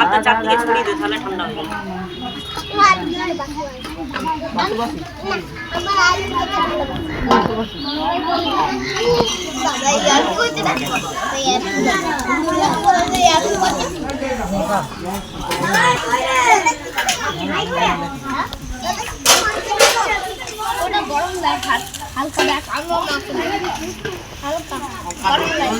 হাতটা চারদিকে ছড়িয়ে দে তাহলে ঠান্ডা হবে। ওটা গরম দেখ হালকা দেখ আমি হালকা গরম দেখ